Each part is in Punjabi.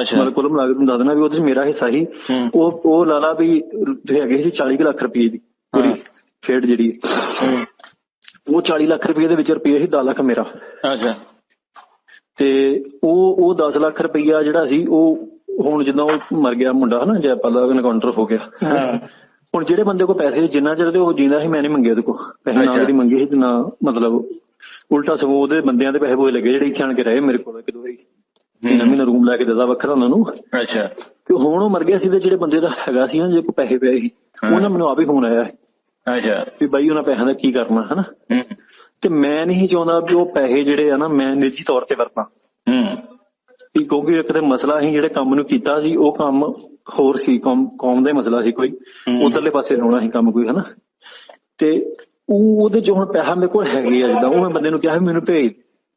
ਅੱਛਾ। ਮਤਲਬ ਕੁੱਲ ਮਿਲਾ ਕੇ ਤੁਹਾਨੂੰ ਦੱਸ ਦੇਣਾ ਵੀ ਉਹਦੇ ਚ ਮੇਰਾ ਹਿੱਸਾ ਸੀ। ਹੂੰ। ਉਹ ਉਹ ਲਾਲਾ ਵੀ ਹੈਗੇ ਸੀ 40 ਕੁ ਲੱਖ ਰੁਪਏ ਦੀ ਪੂਰੀ। ਖੇਡ ਜਿਹੜੀ। ਉਹ 40 ਲੱਖ ਰੁਪਏ ਦੇ ਵਿੱਚ ਰੁਪਏ ਸੀ 10 ਲੱਖ ਮੇਰਾ। ਅੱਛਾ। ਤੇ ਉਹ ਉਹ 10 ਲੱਖ ਰੁਪਈਆ ਜਿਹੜਾ ਸੀ ਉਹ ਹੁਣ ਜਦੋਂ ਉਹ ਮਰ ਗਿਆ ਮੁੰਡਾ ਹਨਾ ਜੈਪਾਲ ਦਾ ਐਨਕਾਊਂਟਰ ਹੋ ਗਿਆ। ਹਾਂ। ਹੁਣ ਜਿਹੜੇ ਬੰਦੇ ਕੋਲ ਪੈਸੇ ਜਿੰਨਾ ਚਿਰ ਤੇ ਉਹ ਜਿੰਦਾ ਸੀ ਮੈਂ ਨਹੀਂ ਮੰਗੇ ਉਹਦੇ ਕੋਲ। ਪੈਸੇ ਨਾ। ਉਹਦੀ ਮੰਗੇ ਸੀ ਨਾ ਮਤਲਬ ਉਲਟਾ ਸਗੋਂ ਉਹਦੇ ਬੰਦਿਆਂ ਦੇ ਪੈਸੇ ਬੋਏ ਲੱਗੇ ਜਿਹੜੇ ਇੱਥੇ ਆਣ ਕੇ ਰਹੇ ਮੇਰੇ ਕੋਲ ਇੱਕ ਦੋ ਵਾਰੀ। ਮਹੀਨਾ ਮਹੀਨਾ ਰੂਮ ਲੈ ਕੇ ਦਿੱਤਾ ਵੱਖਰਾ ਉਹਨਾਂ ਨੂੰ। ਅੱਛਾ। ਤੇ ਹੁਣ ਉਹ ਮਰ ਗਿਆ ਸੀ ਤੇ ਜਿਹੜੇ ਬੰਦੇ ਦਾ ਹੈਗਾ ਸੀ ਨਾ ਜੇ ਕੋਈ ਪੈਸੇ ਪਏ ਸੀ। ਉਹਨਾਂ ਮੈਨੂੰ ਆਪ ਹੀ ਫੋਨ ਆਇਆ ਅੱਛਾ। ਵੀ ਬਾਈ ਉਹਨਾਂ ਪੈਸਿਆਂ ਦਾ ਕੀ ਕਰਨਾ ਹਨਾ? ਤੇ ਮੈਂ ਨਹੀਂ ਚਾਹੁੰਦਾ ਵੀ ਉਹ ਪੈਸੇ ਜਿਹੜੇ ਆ ਨਾ ਮੈਂ ਨਿੱਜੀ ਤੌਰ ਤੇ ਵਰਤਾਂ। ਹੂੰ। ਵੀ ਕਿਉਂਕਿ ਇੱਕ ਤੇ ਮਸਲਾ ਸੀ ਜਿਹੜੇ ਕੰਮ ਨੂੰ ਕੀਤਾ ਸੀ ਉਹ ਕੰਮ ਹੋਰ ਸੀ ਕੌਮ ਕੌਮ ਦਾ ਮਸਲਾ ਸੀ ਕੋਈ। ਉਧਰਲੇ ਪਾਸੇ ਲਾਉਣਾ ਸੀ ਕੰਮ ਕੋਈ ਹਨਾ? ਤੇ ਉਹ ਉਹਦੇ ਚ ਹੁਣ ਪੈਸਾ ਮੇਰੇ ਕੋਲ ਹੈਗੇ ਆ ਜਿੱਦਾਂ ਉਹ ਮੈਂ ਬੰਦੇ ਨੂੰ ਕਿਹਾ ਵੀ ਮੈਨੂੰ ਭੇਜ।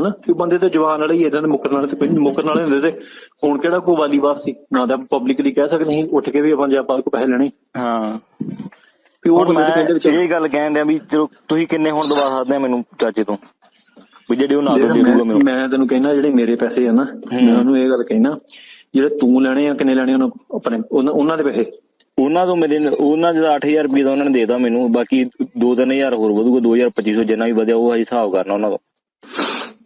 ਹਨਾ? ਕਿ ਬੰਦੇ ਤੇ ਜਵਾਨ ਵਾਲੇ ਹੀ ਇਦਾਂ ਦੇ ਮੁੱਕਰਨ ਵਾਲੇ ਤੇ ਕੋਈ ਮੁੱਕਰਨ ਵਾਲੇ ਹੁੰਦੇ ਤੇ ਹੁਣ ਕਿਹੜਾ ਕੋਈ ਵਾਲੀਵਾਰ ਸੀ? ਨਾ ਤਾਂ ਪਬਲਿਕਲੀ ਕਹਿ ਸਕਦੇ ਸੀ ਉੱਠ ਕੇ ਵੀ ਆਪਾਂ ਜੈਪਾਲ ਕੋ ਪੈਸੇ ਲੈਣੇ। ਹਾਂ। ਵੀ ਉਹ ਮੈਂ ਕਹਿੰਦੇ ਇਹ ਗੱਲ ਕਹਿਣ ਦਿਆਂ ਵੀ ਚਲੋ ਤੁਸੀਂ ਕਿੰਨੇ ਹੁਣ ਦਵਾ ਸਕਦੇ ਆ ਮੈਨੂੰ ਚਾਚੇ ਤੋਂ? ਵੀ ਜਿਹੜੇ ਉਹ ਨਾ ਦੇ ਦੂਗਾ ਮੈਨੂੰ। ਮੈਂ ਤੈਨੂੰ ਕਹਿਣਾ ਜਿਹੜੇ ਮੇਰੇ ਪੈਸੇ ਆ ਨਾ ਮੈਂ ਉਹਨੂੰ ਇਹ ਗੱਲ ਕਹਿਣਾ ਜਿਹੜੇ ਤੂੰ ਲੈਣੇ ਆ ਕਿੰਨੇ ਲੈਣੇ ਉਹਨਾਂ? ਆਪਣੇ ਉਹਨਾਂ ਦੇ ਪੈਸੇ। ਉਹਨਾਂ ਤੋਂ ਮੇਰੇ ਉਹਨਾਂ ਦਾ 8000 ਰੁਪਏ ਦਾ ਉਹਨਾਂ ਨੇ ਦੇਤਾ ਮੈਨੂੰ ਬਾਕੀ 2-3000 ਹੋਰ ਵਧੂਗਾ 2250 ਜਿੰਨਾ ਵੀ ਵਧਿਆ ਉਹ ਹਜੇ ਹਿਸਾਬ ਕਰਨਾ ਉਹਨਾਂ ਦਾ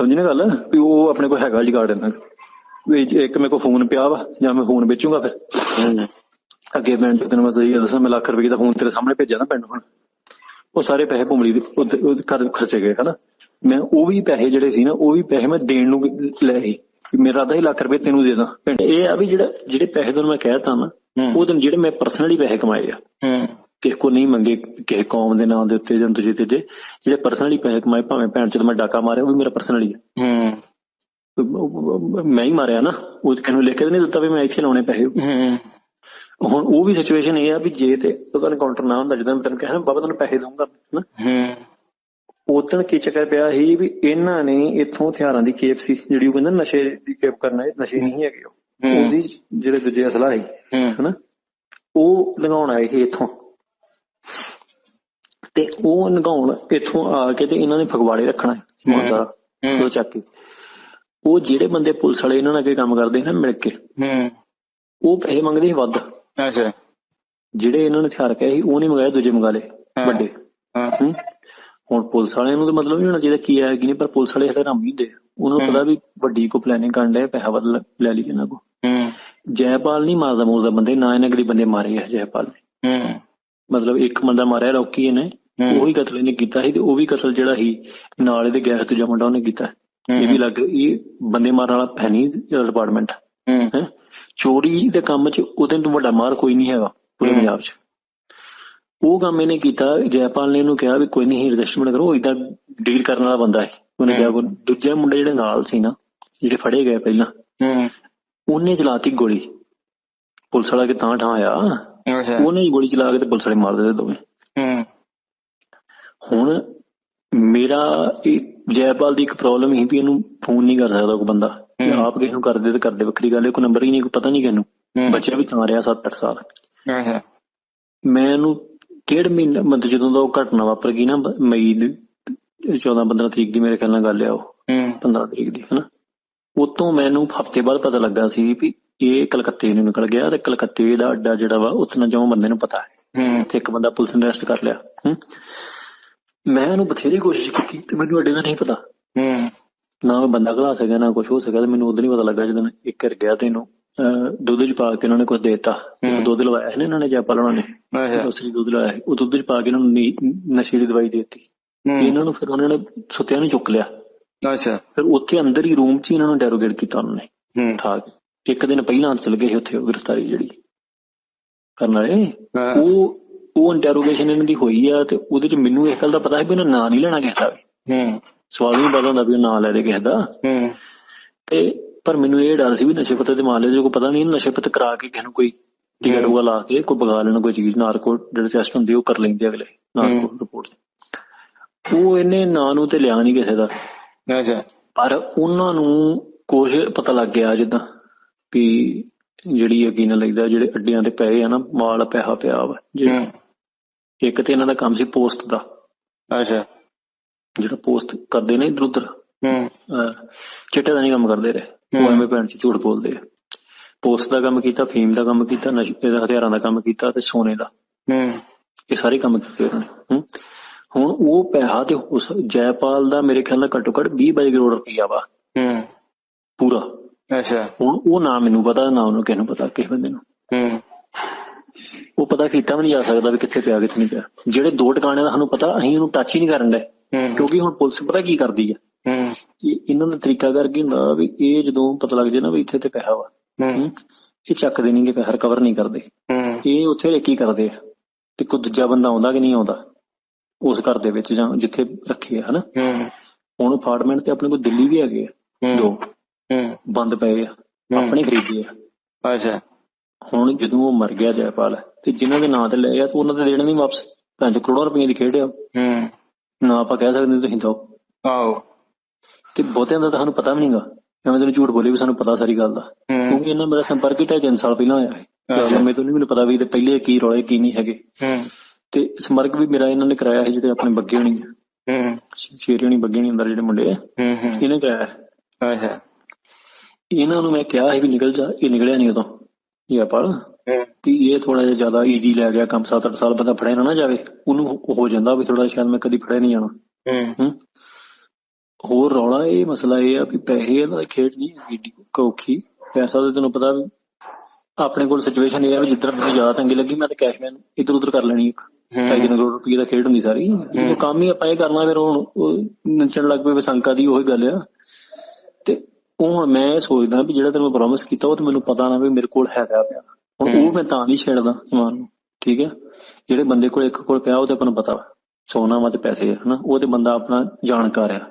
ਸਮਝੀ ਨਾ ਗੱਲ? ਵੀ ਉਹ ਆਪਣੇ ਕੋਲ ਹੈਗਾ ਰਿਕਾਰਡ ਇਹਨਾਂ। ਵੀ ਇੱਕ ਮੇਰੇ ਕੋਲ ਫੋਨ ਪਿਆ ਵਾ ਜਾਂ ਮੈਂ ਫੋਨ ਵੇਚੂਗਾ ਫਿਰ। ਅੱਗੇ ਚ ਤੈਨੂੰ ਮੈਂ ਸਹੀ ਦੱਸਾਂ ਮੈਂ ਲੱਖ ਰੁਪਏ ਦਾ ਫੋਨ ਤੇਰੇ ਸਾਹਮਣੇ ਭੇਜਿਆ ਨਾ ਪਿੰਡ ਹੁਣ। ਉਹ ਸਾਰੇ ਪੈਸੇ ਭੁੰਮਲੀ ਦੇ ਉਹਦੇ ਘਰ ਖਰਚੇ ਗਏ ਹਨਾ। ਮੈਂ ਉਹ ਵੀ ਪੈਸੇ ਜਿਹੜੇ ਸੀ ਨਾ ਉਹ ਵੀ ਪੈਸੇ ਮੈਂ ਦੇਣ ਨੂੰ ਲਏ ਸੀ ਮੇਰਾ ਅੱਧਾ ਹੀ ਲੱਖ ਰੁਪਏ ਤੈਨੂੰ ਦੇ ਦਾਂ। ਇਹ ਆ ਵੀ ਜਿਹੜਾ ਜਿਹੜੇ ਪੈਸੇ ਤੈਨੂੰ ਮੈਂ ਕਹਿਤਾ ਨਾ। ਉਹ ਤੈਨੂੰ ਜਿਹੜੇ ਮੈਂ ਪਰਸਨਲੀ ਪੈਸੇ ਕਮਾਏ ਆ। ਕਿਸੇ ਕੋ ਨਹੀਂ ਮੰਗੇ ਕਿਸੇ ਕੌਮ ਦੇ ਨਾਂ ਦੇ ਉੱਤੇ ਜਾਂ ਦੂਜੇ ਤੇ ਜਿਹੜੇ ਪਰਸਨਲੀ ਪੈਸੇ ਕਮਾਏ ਭਾਵੇਂ ਭੈਣ ਚ ਮੈਂ ਡਾਕਾ ਮਾਰਿਆ ਉਹ ਵੀ ਮੇਰਾ ਪਰਸਨਲੀ ਆ। ਹੂੰ। ਮੈਂ ਹੀ ਮਾਰਿਆ ਨਾ। ਉਹ ਤੇ ਕਿਹਨੂੰ ਲਿਖ ਕੇ ਨਹੀਂ ਦਿੱਤਾ ਵੀ ਮੈਂ ਇੱਥੇ ਲਾਉਣੇ ਪੈਸੇ। ਹੂੰ। ਹੁਣ ਉਹ ਵੀ ਸਿਚੁਏਸ਼ਨ ਇਹ ਆ ਵੀ ਜੇ ਤੇ ਉਹਦਾ ਐਨਕਾਊਂਟਰ ਨਾ ਹੁੰਦਾ ਜਦੋਂ ਮੈਂ ਤੈਨੂੰ ਕਿਹਾ ਨਾ ਬਾਬਾ ਤੈਨੂੰ ਪੈਸੇ ਦਊਂਗਾ ਨਾ ਹੂੰ। ਉਦੋਂ ਕੀ ਚੱਕਰ ਪਿਆ ਸੀ ਵੀ ਇਹਨਾਂ ਨੇ ਇੱਥੋਂ ਹਥਿਆਰਾਂ ਦੀ ਕੇਪ ਸੀ ਜਿਹੜੀ ਉਹ ਕਹਿੰਦਾ ਨਸ਼ੇ ਦੀ ਕੇਪ ਕਰਨਾ ਇਹ ਨਸ਼ੇ ਨਹੀਂ ਹੈਗੇ ਉਹ। ਹੂੰ। ਉਹਦੀ ਜਿਹੜੇ ਦੂਜੇ ਅਸਲਾ ਸੀ ਹੂੰ। ਹਨਾ? ਉਹ ਲਗਾਉਣ ਆਏ ਸੀ ਇੱਥੋਂ। ਤੇ ਉਹ ਲਗਾਉਣ ਇੱਥੋਂ ਆ ਕੇ ਤੇ ਇਹਨਾਂ ਨੇ ਫਗਵਾੜੇ ਰੱਖਣਾ ਹੈ ਸਮਾਨ ਸਾਰਾ। ਉਹ ਚੱਕ ਕੇ। ਉਹ ਜਿਹੜੇ ਬੰਦੇ ਪੁਲਿਸ ਵਾਲੇ ਇਹਨਾਂ ਨਾਲ ਅੱਗੇ ਕੰਮ ਕਰਦੇ ਨਾ ਮਿਲ ਕੇ ਹੂੰ। ਉਹ ਪੈਸੇ ਮੰਗਦੇ ਸੀ ਵੱਧ। ਅੱਛਾ। ਜਿਹੜੇ ਇਹਨਾਂ ਨੇ ਹਥਿਆਰ ਕਹੇ ਸੀ ਉਹ ਨਹੀਂ ਮੰਗਾਏ ਦੂਜੇ ਮੰਗਾ ਲਏ। ਵੱਡੇ। ਹਾਂ। ਹੁਣ ਪੁਲਿਸ ਵਾਲਿਆਂ ਨੂੰ ਤਾਂ ਮਤਲਬ ਨਹੀਂ ਹੋਣਾ ਚਾਹੀਦਾ ਕੀ ਹੈ ਕੀ ਨਹੀਂ ਪਰ ਪੁਲਿਸ ਵਾਲੇ ਹਲੇ ਰਾਮੀ ਹੁੰਦੇ। ਉਹਨਾਂ ਨੂੰ ਪਤਾ ਵੀ ਵੱਡੀ ਕੋ ਪਲੈਨਿੰਗ ਕਰਨ ਦੇ ਪੈਸਾ ਵੱਧ ਲ- ਲਈ ਇਹਨਾਂ ਕੋ ਹੂੰ। ਜੈਪਾਲ ਨਹੀਂ ਮਾਰਦਾ ਮੂਰਦਾ ਬੰਦੇ ਨਾ ਇਹਨਾਂ ਕਦੀ ਬੰਦੇ ਮਾਰੇ ਆ ਜੈਪਾਲ ਨੇ। ਹੂੰ। ਮਤਲਬ ਇੱਕ ਬੰਦਾ ਮਾਰਿਆ ਰੌਕੀ ਇਹਨੇ ਹੂੰ। ਉਹੀ ਕਤਲ ਇਹਨੇ ਕੀਤਾ ਸੀ ਤੇ ਉਹ ਵੀ ਕਤਲ ਜਿਹੜਾ ਸੀ ਨਾਲ ਇਹਦੇ ਗੈਸ ਦੂਜਾ ਮੁੰਡਾ ਉਹਨੇ ਕੀਤਾ। ਇਹ ਵੀ ਲੱਗ ਇਹ ਬੰਦੇ ਮਾਰਨ ਵਾਲਾ ਹੈ ਨਹੀਂ ਡਿਪਾਰਟਮੈਂਟ ਹੂੰ। ਹੈ? ਚੋਰੀ ਦੇ ਕੰਮ 'ਚ ਉਹਦੇ ਤੋਂ ਵੱਡਾ ਮਾਰ ਕੋਈ ਨਹੀਂ ਹੈਗਾ ਪੂਰੇ ਹੂੰ। ਪੰਜਾਬ 'ਚ। ਉਹ ਕੰਮ ਇਹਨੇ ਕੀਤਾ ਜੈਪਾਲ ਨੇ ਇਹਨੂੰ ਕਿਹਾ ਵੀ ਕੋਈ ਨਹੀਂ ਰਜਿਸਟਰਮੈਂਟ ਕਰੋ ਇਦਾਂ ਡੀਲ ਕਰਨ ਵਾਲਾ ਬੰਦਾ ਹੈ ਉਹਨੇ ਕਿਹਾ ਦੂਜੇ ਮੁੰਡੇ ਜਿਹੜੇ ਨਾਲ ਸੀ ਨਾ ਜਿਹੜੇ ਫੜੇ ਗਏ ਪਹਿਲਾਂ ਹੂੰ। ਉਹਨੇ ਚਲਾਤੀ ਗੋਲੀ। ਪੁਲਿਸ ਵਾਲਾ ਕਿ ਤਾਂ ਠਾਂ ਆਇਆ। ਉਹਨੇ ਹੀ ਗੋਲੀ ਚਲਾ ਕੇ ਤੇ ਪੁਲਿਸ ਵਾਲੇ ਮਾਰ ਦਿੱਤੇ ਦੋਵੇਂ। ਹੂੰ। ਹੁਣ ਮੇਰਾ ਇਹ ਜੈਪਾਲ ਦੀ ਇੱਕ ਪ੍ਰੋਬਲਮ ਹੀ ਵੀ ਇਹਨੂੰ ਫੋਨ ਨਹੀਂ ਕਰ ਸਕਦਾ ਕੋਈ ਬੰਦਾ। ਆਪ ਕਿਸੇ ਨੂੰ ਕਰਦੇ ਤੇ ਕਰਦੇ ਵੱਖਰੀ ਗੱਲ ਹੈ ਕੋਈ ਨੰਬਰ ਹੀ ਨਹੀਂ ਕੋਈ ਪਤਾ ਨਹੀਂ ਕਿਹਨੂੰ। ਬੱਚਾ ਵੀ ਤਾਂ ਰਿਹਾ 7-8 ਸਾਲ। ਮੈਂ ਇਹਨੂੰ ਡੇਢ ਮਹੀਨਾ ਮਤਲਬ ਜਦੋਂ ਦਾ ਉਹ ਘਟਨਾ ਵਾਪਰ ਗਈ ਨਾ ਮਈ ਦੀ 14-15 ਤਰੀਕ ਦੀ ਮੇਰੇ ਖਿਆਲ ਨਾਲ ਗੱਲ ਆ ਉਹ। ਹੂੰ। 15 ਤਰੀਕ ਦੀ ਹਨਾ। ਉਤੋਂ ਮੈਨੂੰ ਹਫ਼ਤੇ ਬਾਅਦ ਪਤਾ ਲੱਗਾ ਸੀ ਵੀ ਇਹ ਕਲਕੱਤੇ ਨੂੰ ਨਿਕਲ ਗਿਆ ਤੇ ਕਲਕੱਤੇ ਦਾ ਅੱਡਾ ਜਿਹੜਾ ਵਾ ਉਤਨਾ ਜਮਾ ਬੰਦੇ ਨੂੰ ਪਤਾ ਹੈ। ਤੇ ਇੱਕ ਬੰਦਾ ਪੁਲਿਸ ਨੇ ਅਰੈਸਟ ਕਰ ਲਿਆ। ਮੈਂ ਇਹਨੂੰ ਬਥੇਰੀ ਕੋਸ਼ਿਸ਼ ਕੀਤੀ ਤੇ ਮੈਨੂੰ ਅੱਡੇ ਦਾ ਨਹੀਂ ਪਤਾ। ਨਾ ਮੈਂ ਬੰਦਾ ਘਲਾ ਸਕਿਆ ਨਾ ਕੁਝ ਹੋ ਸਕਿਆ ਤੇ ਮੈਨੂੰ ਉਦੋਂ ਨਹੀਂ ਪਤਾ ਲੱਗਾ ਜਦੋਂ ਇੱਕ ਕਰ ਗਿਆ ਤੇ ਇਹਨੂੰ ਦੁੱਧ ਚ ਪਾ ਕੇ ਉਹਨਾਂ ਨੇ ਕੁਝ ਦੇਤਾ। ਦੁੱਧ ਲਵਾਇਆ ਸੀ ਨਾ ਇਹਨਾਂ ਨੇ ਜੈਪਾਲ ਉਹਨਾਂ ਨੇ ਅਸਲੀ ਦੁੱਧ ਲਾਇਆ ਸੀ। ਉਹ ਦੁੱਧ ਚ ਪਾ ਕੇ ਇਹਨਾਂ ਨੂੰ ਨੀ- ਨਸ਼ੇ ਦੀ ਦਵਾਈ ਦੇਤੀ। ਇਹਨਾਂ ਨੂੰ ਫਿਰ ਉਹਨਾਂ ਨੇ ਸੁੱਤਿਆਂ ਨੂੰ ਚੁੱਕ ਲਿਆ। ਅੱਛਾ। ਫਿਰ ਉੱਥੇ ਅੰਦਰ ਹੀ ਰੂਮ 'ਚ ਇਹਨਾਂ ਨੂੰ ਡੈਰੋਗੇਟ ਕੀਤਾ ਉਹਨਾਂ ਨੇ। ਹੂੰ। ਉਠਾ ਕੇ। ਇੱਕ ਦਿਨ ਪਹਿਲਾਂ ਚਲ ਗਏ ਸੀ ਉੱਥੇ ਉਹ ਗ੍ਰਿਫਤਾਰੀ ਜਿਹੜੀ ਕਰਨ ਵਾਲੇ। ਉਹ ਉਹ ਇੰਟਰੋਗੇਸ਼ਨ ਇਹਨਾਂ ਦੀ ਹੋਈ ਆ ਤੇ ਉਹਦੇ 'ਚ ਮੈਨੂੰ ਇਸ ਗੱਲ ਦਾ ਪਤਾ ਹੈ ਵੀ ਉਹਨਾਂ ਨਾਂ ਨਹੀਂ ਲੈਣਾ ਕਿਸੇ ਦਾ ਵੀ। ਹੂੰ ਸਵਾਲ ਨਹੀਂ ਪਤਾ ਹੁੰਦਾ ਵੀ ਉਹ ਨਾਂ ਲੈ ਦੇ ਕਿਸੇ ਦਾ ਹੂੰ ਤੇ ਪਰ ਮੈਨੂੰ ਇਹ ਡਰ ਸੀ ਵੀ ਨਸ਼ੇ ਪੱਤੇ ਦੇ ਮਾਮਲੇ 'ਚ ਕੋਈ ਪਤਾ ਨਹੀਂ ਨਸ਼ੇ ਪੱਤੇ ਕਰਾ ਕੇ ਕਿਸੇ ਨੂੰ ਕੋਈ ਟਿਕਟ ਹੂੰ। ਵਗਾ ਲਾ ਕੇ ਕੋਈ ਬਗਾ ਲੈਣਾ ਕੋਈ ਚੀਜ਼ ਨਾਰਕੋ ਜਿਹੜੇ ਟੈਸਟ ਹੁੰਦੇ ਉਹ ਕਰ ਲੈਂਦੇ ਅਗਲੇ ਨਾਰਕੋ। ਰਿਪੋਰਟ ਉਹ ਇਹਨੇ ਨਾਂ ਨੂੰ ਤੇ ਲਿਆ ਨਹੀਂ ਕਿਸੇ ਦਾ ਅੱਛਾ ਪਰ ਉਹਨਾਂ ਨੂੰ ਕੁਝ ਪਤਾ ਲੱਗ ਗਿਆ ਜਿੱਦਾਂ ਵੀ ਜਿਹੜੀ ਯਕੀਨ ਲੱਗਦਾ ਜਿਹੜੇ ਅੱਡਿਆਂ ਤੇ ਪਏ ਆ ਨਾ ਮਾਲ ਪੈਸਾ ਪਿਆ ਵਾ। ਜੇ- ਹੂੰ। ਇੱਕ ਤੇ ਇਹਨਾਂ ਦਾ ਕੰਮ ਸੀ ਪੋਸਟ ਦਾ। ਅੱਛਾ। ਜਿਹੜਾ ਪੋਸਟ ਕਰਦੇ ਨੇ ਇਧਰ ਉਧਰ। ਹੂੰ। ਚਿੱਟੇ ਦਾ ਨਹੀਂ ਕੰਮ ਕਰਦੇ ਰਹੇ। ਉਹ। ਐਵੇਂ ਭੈਣ ਚ ਝੂਠ ਬੋਲਦੇ ਆ। ਪੋਸਟ ਦਾ ਕੰਮ ਕੀਤਾ ਫੀਮ ਦਾ ਕੰਮ ਕੀਤਾ ਨਸ਼ੇ ਦੇ ਹਥਿਆਰਾਂ ਦਾ ਕੰਮ ਕੀਤਾ ਤੇ ਸੋਨੇ ਦਾ। ਹੂੰ। ਇਹ ਸਾਰੇ ਕੰਮ ਕੀਤੇ ਉਹਨਾਂ ਨੇ। ਹੂੰ। ਹੁਣ ਉਹ ਪੈਸਾ ਤੇ ਉਸ ਜੈਪਾਲ ਦਾ ਮੇਰੇ ਖਿਆਲ ਨਾਲ ਘੱਟੋ ਘੱਟ 20 22 ਕਰੋੜ ਰੁਪਈਆ ਵਾ। ਹੂੰ। ਪੂਰਾ। ਅੱਛਾ। ਹੁਣ ਉਹ ਨਾ ਮੈਨੂੰ ਪਤਾ ਨਾ ਉਹਨੂੰ ਕਿਸੇ ਨੂੰ ਪਤਾ ਕਿਸੇ ਬੰਦੇ ਨੂੰ। ਹੂੰ। ਉਹ ਪਤਾ ਕੀਤਾ ਵੀ ਨਹੀਂ ਜਾ ਸਕਦਾ ਵੀ ਕਿੱਥੇ ਪਿਆ ਕਿੱਥੇ ਨਹੀਂ ਪਿਆ। ਜਿਹੜੇ ਦੋ ਟਿਕਾਣਿਆਂ ਦਾ ਸਾਨੂੰ ਪਤਾ ਅਸੀਂ ਉਹਨੂੰ ਟੱਚ ਹੀ ਨਹੀਂ ਕਰਨ ਦੇ ਕਿਉਂਕਿ ਹੁਣ ਪੁਲਿਸ ਪਤਾ ਕੀ ਕਰਦੀ ਆ? ਹੂੰ। ਇਹ ਇਹਨਾਂ ਦਾ ਤਰੀਕਾ ਕਰਕੇ ਹੁੰਦਾ ਵੀ ਇਹ ਜਦੋਂ ਪਤਾ ਲੱਗ ਜੇ ਨਾ ਵੀ ਇੱਥੇ ਤੇ ਪੈਸਾ ਵਾ। ਹੂੰ। ਇਹ ਚੱਕਦੇ ਨਹੀਂਗੇ ਪੈਸਾ ਰਿਕਵਰ ਨਹੀਂ ਕਰਦੇ। ਹੂੰ। ਇਹ ਉੱਥੇ ਕੀ ਕਰਦੇ ਆ ਤੇ ਕੋਈ ਦੂਜਾ ਬੰਦਾ ਆਉਂਦਾ ਕਿ ਨਹੀਂ ਆਉਂਦਾ। ਉਸ ਘਰ ਦੇ ਵਿੱਚ ਜਾਂ ਜਿੱਥੇ ਰੱਖੇ ਆ ਹਨਾ? ਹੂੰ। ਹੁਣ ਅਪਾਰਟਮੈਂਟ ਤੇ ਆਪਣੇ ਕੋਲ ਦਿੱਲੀ ਵੀ ਹੈਗੇ ਆ। ਦੋ। ਬੰਦ ਪਏ ਆ ਆਪਣੇ ਖਰੀਦੇ ਆ। ਅੱਛਾ। ਹੁਣ ਜਦੋਂ ਉਹ ਮਰ ਗਿਆ ਜੈਪਾਲ ਤੇ ਜਿਨ੍ਹਾਂ ਦੇ ਨਾਂ ਤੇ ਲਏ ਆ ਤੇ ਉਹਨਾਂ ਦੇ ਦੇਣੇ ਨਹੀਂ ਵਾਪਸ। ਪੰਜ ਕਰੋੜਾਂ ਰੁਪਏ ਦੀ ਖੇਡ ਆ ਹੂੰ। ਨਾ ਆਪਾਂ ਕਹਿ ਸਕਦੇ ਤੁਸੀਂ ਦੋ ਆਓ ਤੇ ਬਹੁਤਿਆਂ ਦਾ ਤਾਂ ਸਾਨੂੰ ਪਤਾ ਵੀ ਨਹੀਂਗਾ। ਐਵੇਂ ਤੈਨੂੰ ਝੂਠ ਬੋਲੇ ਵੀ ਸਾਨੂੰ ਪਤਾ ਸਾਰੀ ਗੱਲ ਦਾ। ਹੂੰ। ਕਿਉਂਕਿ ਇਹਨਾਂ ਮੇਰਾ ਸੰਪਰਕ ਹੀ ਢਾਈ ਤਿੰਨ ਸਾਲ ਪਹਿਲਾਂ ਹੋਇਆ ਹੈ। ਲੰਮੇ ਤੋਂ ਨਹੀਂ ਮੈਨੂੰ ਪਤਾ ਵੀ ਇਹਦੇ ਪਹਿਲੇ ਕੀ ਰੌਲੇ ਕੀ ਨਹੀਂ ਹੈਗੇ। ਹੂੰ। ਤੇ ਸੰਪਰਕ ਵੀ ਮੇਰਾ ਇਹਨਾਂ ਨੇ ਕਰਾਇਆ ਸੀ ਜਿਹੜੇ ਆਪਣੇ ਬੱਗੇ ਹੋਣੀ ਹੂੰ। ਸ਼ੇਰੀ ਹੋਣੀ ਬੱਗੇ ਹੋਣੀ ਅੰਦਰ ਜਿਹੜੇ ਮੁੰਡੇ ਆ। ਹੂੰ ਹੂੰ। ਇਹਨੇ ਕਰਾਇਆ। ਅੱਛਾ। ਇਹਨਾਂ ਨੂੰ ਮੈਂ ਕਿਹਾ ਸੀ ਵੀ ਨਿਕਲ ਜਾ ਇਹ ਨਿਕਲਿਆ ਨਹੀਂ ਉਦੋਂ ਇਹ ਹੂੰ। ਵੀ ਇਹ ਥੋੜਾ ਜਿਹਾ ਜ਼ਿਆਦਾ ਈਜ਼ੀ ਲੈ ਗਿਆ ਕੰਮ 7-8 ਸਾਲ ਬੰਦਾ ਫੜਿਆ ਨਾ ਨਾ ਜਾਵੇ ਉਹਨੂੰ ਹੋ- ਜਾਂਦਾ ਵੀ ਥੋੜਾ ਸ਼ਾਇਦ ਮੈਂ ਕਦੀ ਫੜਿਆ ਨਹੀਂ ਜਾਣਾ। ਹੂੰ। ਹੋਰ ਰੌਲਾ ਇਹ ਮਸਲਾ ਇਹ ਆ ਵੀ ਪੈਸੇ ਦੀ ਖੇਡ ਨਹੀਂ ਏਡੀ ਔਖੀ ਪੈਸਾ ਤਾਂ ਤੈਨੂੰ ਪਤਾ ਵੀ ਆਪਣੇ ਕੋਲ ਸਿਚੁਏਸ਼ਨ ਇਹ ਆ ਵੀ ਜਿੱਧਰ ਮੈਨੂੰ ਜ਼ਿਆਦਾ ਤੰਗੀ ਲੱਗੀ ਮੈਂ ਤਾਂ ਕੈਸ਼ਮੈਨ ਇੱਧਰ ਉੱਧਰ ਕਰ ਲੈਣੀ ਇੱਕ। ਹੂੰ। ਢਾਈ ਤਿੰਨ ਕਰੋੜ ਰੁਪਏ ਦਾ ਖੇਡ ਹੁੰਦੀ ਸਾਰੀ। ਜਦੋਂ ਕੰਮ ਹੀ ਆਪਾਂ ਇਹ ਕਰਨਾ ਫਿਰ ਹੁਣ ਉਹ ਨੱਚਣ ਲੱਗ ਪਏ ਵਿਸੰਕਾ ਦੀ ਉਹੀ ਗੱਲ ਆ। ਤੇ ਉਹ ਮੈਂ ਸੋਚਦਾ ਵੀ ਜਿਹੜਾ ਤੈਨੂੰ ਮੈਂ ਪ੍ਰੋਮਿਸ ਕੀਤਾ ਉਹ ਤੇ ਮੈਨੂੰ ਪਤਾ ਨਾ ਵੀ ਮੇਰੇ ਕੋਲ ਹੈਗਾ ਪਿਆ। ਹੁਣ ਉਹ ਮੈਂ ਤਾਂ ਨਹੀਂ ਛੇੜਦਾ ਸਮਾਨ ਨੂੰ ਠੀਕ ਹੈ? ਜਿਹੜੇ ਬੰਦੇ ਕੋਲ ਇੱਕ ਕੋਲ ਪਿਆ ਉਹ ਤੇ ਆਪਾਂ ਨੂੰ ਪਤਾ ਸੋਨਾ ਵਾ ਤੇ ਪੈਸੇ ਹਨਾ? ਉਹ ਤੇ ਬੰਦਾ ਆਪਣਾ ਜਾਣਕਾਰ ਆ।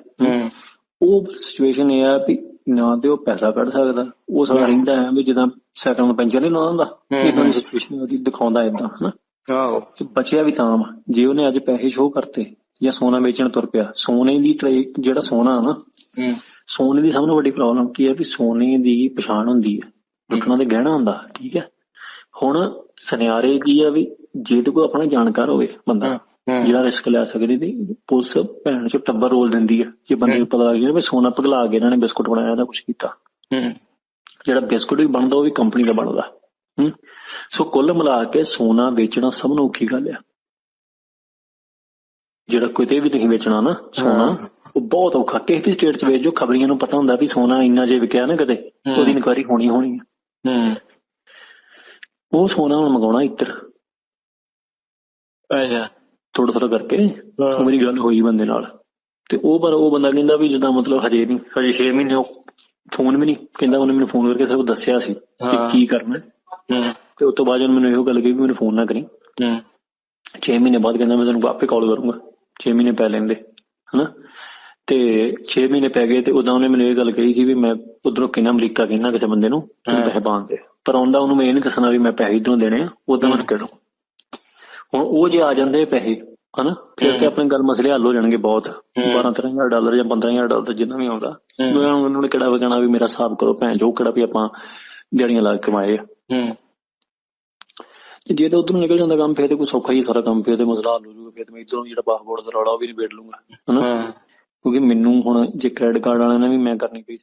ਉਹ ਸਿਚੁਏਸ਼ਨ ਇਹ ਆ ਵੀ ਨਾ ਤੇ ਉਹ ਪੈਸਾ ਕੱਢ ਸਕਦਾ। ਉਹ ਸਾਡਾ ਰਹਿੰਦਾ ਹੈ ਵੀ ਜਿੱਦਾਂ ਸਾਈਕਲ ਨੂੰ ਪੈਂਚਰ ਨਹੀਂ ਲਾਉਂਦਾ। ਹੂੰ। ਸਿਚੁਏਸ਼ਨ ਉਹਦੀ ਦਿਖਾਉਂਦਾ ਇਦਾਂ ਹਨਾ? ਆਓ ਤੇ ਬਚਿਆ ਵੀ ਤਾਂ ਜੇ ਉਹਨੇ ਅੱਜ ਪੈਸੇ ਸ਼ੋਅ ਕਰਤੇ ਜਾਂ ਸੋਨਾ ਵੇਚਣ ਤੁਰ ਪਿਆ ਸੋਨੇ ਦੀ ਟਰੇ- ਜਿਹੜਾ ਸੋਨਾ ਨਾ ਹੂੰ। ਸੋਨੇ ਦੀ ਸਭ ਤੋਂ ਵੱਡੀ ਪ੍ਰੋਬਲਮ ਕੀ ਹੈ ਵੀ ਸੋਨੇ ਦੀ ਪਛਾਣ ਹੁੰਦੀ ਹੈ ਲੁੱਟਣਾ ਤੇ ਗਹਿਣਾ ਹੁੰਦਾ ਠੀਕ ਹੈ? ਹੁਣ ਸੁਨਿਆਰੇ ਕੀ ਆ ਵੀ ਜੇ ਤੇ ਕੋਈ ਆਪਣਾ ਜਾਣਕਾਰ ਹੋਵੇ ਬੰਦਾ। ਜਿਹੜਾ ਰਿਸਕ ਲੈ ਸਕਦੀ ਤੇ ਪੁਲਿਸ ਭੈਣ ਚ ਟੱਬਰ ਰੋਲ ਦਿੰਦੀ ਹੈ ਜੇ ਬੰਦੇ ਨੂੰ ਪਤਾ ਲੱਗ ਜਾਏ ਵੀ ਸੋਨਾ ਪਗਲਾ ਕੇ ਇਹਨਾਂ ਨੇ ਬਿਸਕੁਟ ਬਣਾਇਆ ਦਾ ਕੁਝ ਕੀਤਾ। ਹੂੰ। ਜਿਹੜਾ ਬਿਸਕੁਟ ਵੀ ਬਣਦਾ ਉਹ ਵੀ ਕੰਪਨੀ ਦਾ ਬਣਦਾ। ਹੂੰ। ਸੋ ਕੁੱਲ ਮਿਲਾ ਕੇ ਸੋਨਾ ਵੇਚਣਾ ਸਭ ਨੂੰ ਔਖੀ ਗੱਲ ਆ। ਜਿਹੜਾ ਕਿਤੇ ਵੀ ਤੁਸੀਂ ਵੇਚਣਾ ਨਾ ਸੋਨਾ। ਉਹ ਬਹੁਤ ਔਖਾ। ਕਿਸੇ ਵੀ ਸਟੇਟ 'ਚ ਵੇਚ ਜੋ ਖਬਰੀਆਂ ਨੂੰ ਪਤਾ ਹੁੰਦਾ ਵੀ ਸੋਨਾ ਇੰਨਾ ਜੇ ਵਿਕਿਆ ਨਾ ਕਦੇ। ਉਹਦੀ ਇਨਕੁਆਰੀ ਹੋਣੀ ਹੋਣੀ ਹੂੰ। ਉਹ ਸੋਨਾ ਹੁਣ ਮੰਗਾਉਣਾ ਇੱਧਰ। ਅੱਛਾ। ਥੋੜਾ ਥੋੜਾ ਕਰਕੇ ਮੇਰੀ ਗੱਲ ਹੋਈ ਬੰਦੇ ਨਾਲ। ਤੇ ਉਹ ਪਰ ਉਹ ਬੰਦਾ ਕਹਿੰਦਾ ਵੀ ਜਿੱਦਾਂ ਮਤਲਬ ਹਜੇ ਨਹੀਂ ਹਜੇ 6 ਮਹੀਨੇ ਉਹ ਫੋਨ ਵੀ ਨਹੀਂ ਕਹਿੰਦਾ ਉਹਨੇ ਮੈਨੂੰ ਫੋਨ ਕਰਕੇ ਸਭ ਦੱਸਿਆ ਸੀ ਕਿ। ਕੀ ਕਰਨਾ। ਹੂੰ। ਤੇ ਉਸ ਤੋਂ ਬਾਅਦ ਉਹਨੇ ਮੈਨੂੰ ਇਹੋ ਗੱਲ ਕਹੀ ਵੀ ਮੈਨੂੰ ਫੋਨ ਨਾ ਕਰੀ। ਹੂੰ। 6 ਮਹੀਨੇ ਬਾਅਦ ਕਹਿੰਦਾ ਮੈਂ ਤੈਨੂੰ ਆਪੇ ਕਾਲ ਕਰੂੰਗਾ। 6 ਮਹੀਨੇ ਪੈ ਲੈਂਦੇ ਹਨਾ? ਤੇ 6 ਮਹੀਨੇ ਪੈ ਗਏ ਤੇ ਉਦੋਂ ਉਹਨੇ ਮੈਨੂੰ ਇਹ ਗੱਲ ਕਹੀ ਸੀ ਵੀ ਮੈਂ ਉਧਰੋਂ ਕਹਿੰਦਾ ਅਮਰੀਕਾ ਕਹਿੰਦਾ ਕਿਸੇ ਬੰਦੇ ਨੂੰ ਪਾਉਣ ਦੇ ਪਰ ਆਉਂਦਾ ਉਹਨੂੰ ਮੈਂ ਇਹ ਨਹੀਂ ਦੱਸਣਾ ਵੀ ਮੈਂ ਪੈਸੇ ਇਧਰੋਂ ਦੇਣੇ ਆ ਉਦੋਂ ਮੈਨੂੰ ਕਹਿ ਦੋ। ਹੁਣ ਉਹ ਜੇ ਆ ਜਾਂਦੇ ਪੈਸੇ ਹਨਾ? ਫਿਰ ਤੇ। ਆਪਣੇ ਗੱਲ ਮਸਲੇ ਹੱਲ ਹੋ ਜਾਣਗੇ ਬਹੁਤ। ਹਮ। 12 13000 ਡਾਲਰ ਜਾਂ 15000 ਡਾਲਰ ਜਿੰਨਾ ਵੀ ਆਉਂਦਾ। ਮੈਂ ਉਹਨਾਂ ਨੇ ਕਿਹੜਾ ਵਗਣਾ ਵੀ ਮੇਰਾ ਹਿਸਾਬ ਕਰੋ ਭੈਣ ਜੋ ਕਿਹੜਾ ਵੀ ਆਪਾਂ ਦਿਹਾੜੀਆਂ ਲਾ ਕੇ ਕਮਾਏ ਆ। ਜੇ ਤਾਂ ਉਧਰੋਂ ਨਿਕਲ ਜਾਂਦਾ ਕੰਮ ਫਿਰ ਤੇ ਕੋਈ ਸੌਖਾ ਹੀ ਸਾਰਾ ਕੰਮ ਫਿਰ ਤੇ ਮਸਲਾ ਹੱਲ ਹੋ ਜਾਊਗਾ ਫਿਰ ਤੇ ਮੈਂ ਇਧਰੋਂ ਜਿਹੜਾ ਪਾਸਪੋਰਟ ਦਾ ਰੌਲਾ ਉਹ ਵੀ ਨਿਬੇੜ ਲੂੰਗਾ ਹਨਾ? ਕਿਉਂਕਿ ਮੈਨੂੰ ਹੁਣ ਜੇ ਕ੍ਰੈਡਿਟ ਕਾਰਡ ਵਾਲਿਆਂ ਨੇ ਵੀ ਮੈਂ ਕਰਨੀ ਪਈ